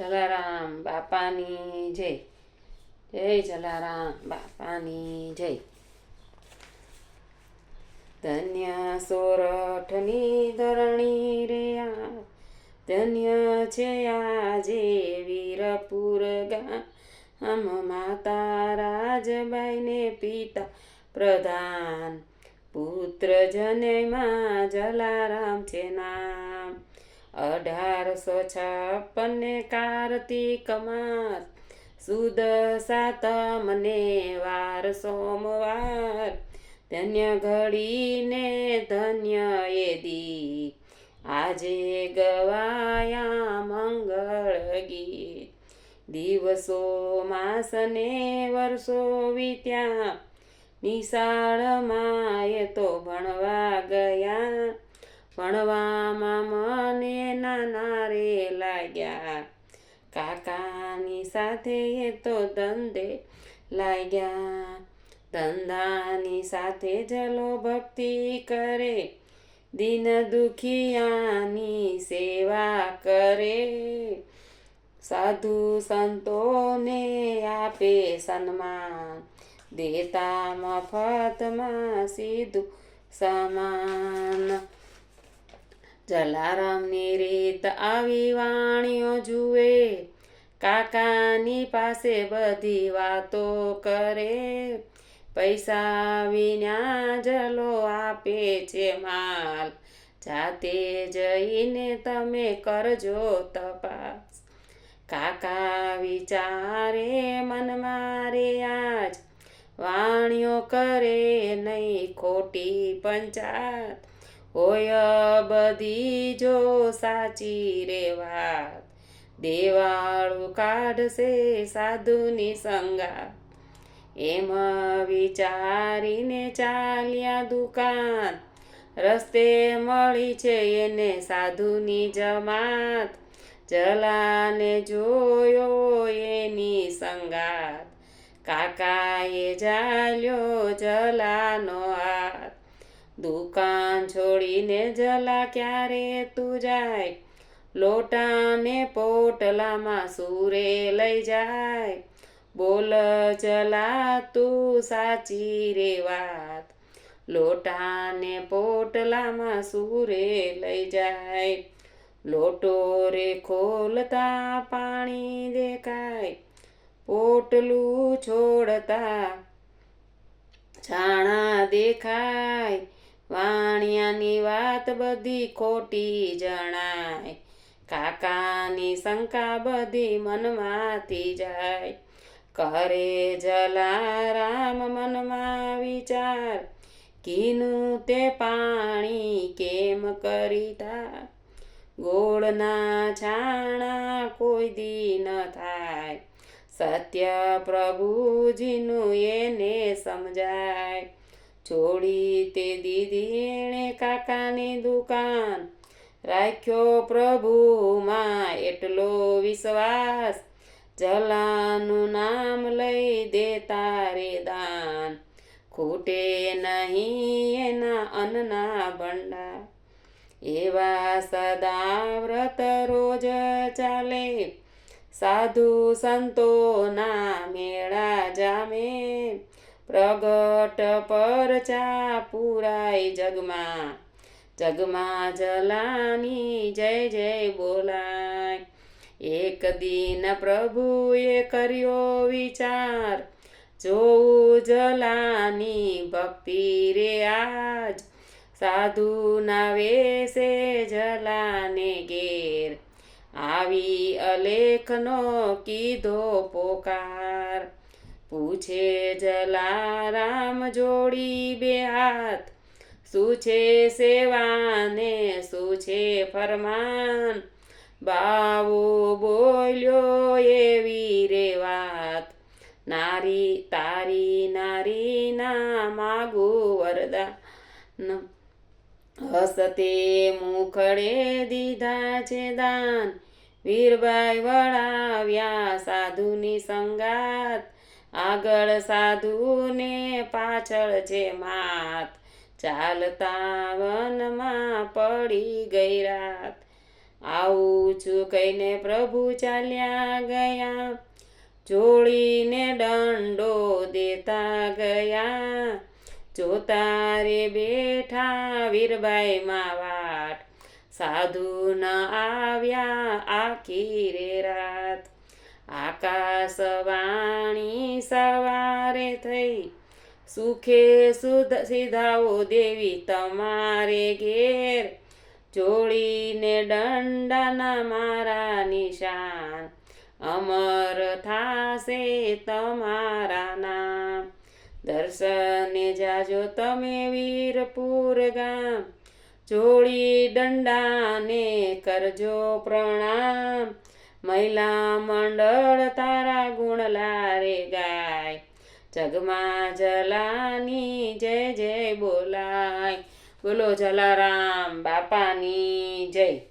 જલારામ બાપાની જય. જય જલારામ બાપાની જય. ધન્ય સોરઠની ધરણી રે આ ધન્ય છે આજે વીરપુર ગામ માતા રાજબાઈને પિતા પ્રધાન. પુત્ર જનયમાં જલારામ છે નામ. અઢારસો છપ્પને કાર્તિક માસ. સુદ સાતમને વાર સોમવાર. ધન્ય ઘડીને ધન્ય એ દી. આજે ગવાયા મંગળ ગીત. દિવસો, માસને વર્ષો વીત્યા. નિશાળમાં એ તો ભણવા ગયા. ભણવામાં મને નાના રે લાગ્યા. કાકાની સાથે એ તો ધંધે લાગ્યા. ધંધાની સાથે જલો ભક્તિ કરે. દિન દુખિયાની સેવા કરે. સાધુ સંતોને આપે સન્માન. દેતા મફતમાં સીધું સમાન. જલારામની રીત આવી વાણીઓ જુએ. કાકાની પાસે બધી વાતો કરે. પૈસા વિના જલો આપે છે માલ. જાતે જઈને તમે કરજો તપાસ. કાકા વિચારે, મન મારે આજ વાણીઓ કરે નહીં, ખોટી પંચાત હોય બધી જો સાચી રે વાત. દેવાળું કાઢશે સાધુની સંગાત. એમ વિચારીને ચાલ્યા દુકાન. રસ્તે મળી છે એને સાધુની જમાત. જલાને જોયો એની સંગાત. કાકાએ જાલ્યો જલાનો દુકાન છોડીને જલા ક્યારે તું જાય? લોટાને પોટલામાં સૂરે લઈ જાય. બોલ, ચલા, તું સાચી રે વાત. લોટાને પોટલામાં સૂરે લઈ જાય. લોટો રે ખોલતા પાણી દેખાય. પોટલું છોડતા છાણા દેખાય. વાણિયાની વાત બધી ખોટી જણાય. કાકાની શંકા બધી મનમાંથી જાય. કરે જલારામ મનમાં વિચાર. કીનું તે પાણી કેમ કરીતા? ગોળના છાણા કોઈ દી ન થાય. સત્ય પ્રભુજીનું એને સમજાય. છોડી તે એણે કાકાની દુકાન. રાખ્યો પ્રભુમાં એટલો વિશ્વાસ. જલાનું નામ લઈ દે તારે દાન. ખૂટે નહીં એના અન્નના ભંડા એવા સદા વ્રત રોજ ચાલે. સાધુ સંતોના મેળા જામે. પ્રગટ પરચા પુરાય જગમાં. જગમાં જલાની જય જય બોલાય. એક દિન પ્રભુએ કર્યો વિચાર, જોઉં જલાની ભક્તિ રે આજ. સાધુના વેશે જલાને ઘેર. આવી અલેખનો કીધો પોકાર. પૂછે જલારામ જોડી બે હાથ. શું છે સેવાને શું છે ફરમાન. બાવો બોલ્યો એવી રે વાત. નારી તારી નારી ના માગો વરદાન. હસતે મુખડે દીધા છે દાન. વીરબાઈ વળાવ્યા સાધુની સંગાત. આગળ સાધુને પાછળ છે માત ચાલતા વનમાં પડી ગઈ રાત. આવું છું કહીને પ્રભુ ચાલ્યા ગયા. જોડીને દંડો દેતા ગયા. જોતા રે બેઠા વીરબાઈ માં વાટ સાધુ ન આવ્યા આખી રે રાત. આકાશવાણી સવારે થઈ. સુખે સુધ સીધાઓ દેવી તમારે ઘેર. જોડીને દંડાના મારા નિશાન. અમર થાશે તમારા નામ. દર્શને જાજો તમે વીરપુર ગામ. જોડી દંડાને કરજો પ્રણામ. મહિલા મંડળ તારા ગુણ લારે ગાય. જગમાં જલાની જય જય બોલાય. બોલો જલારામ બાપાની જય.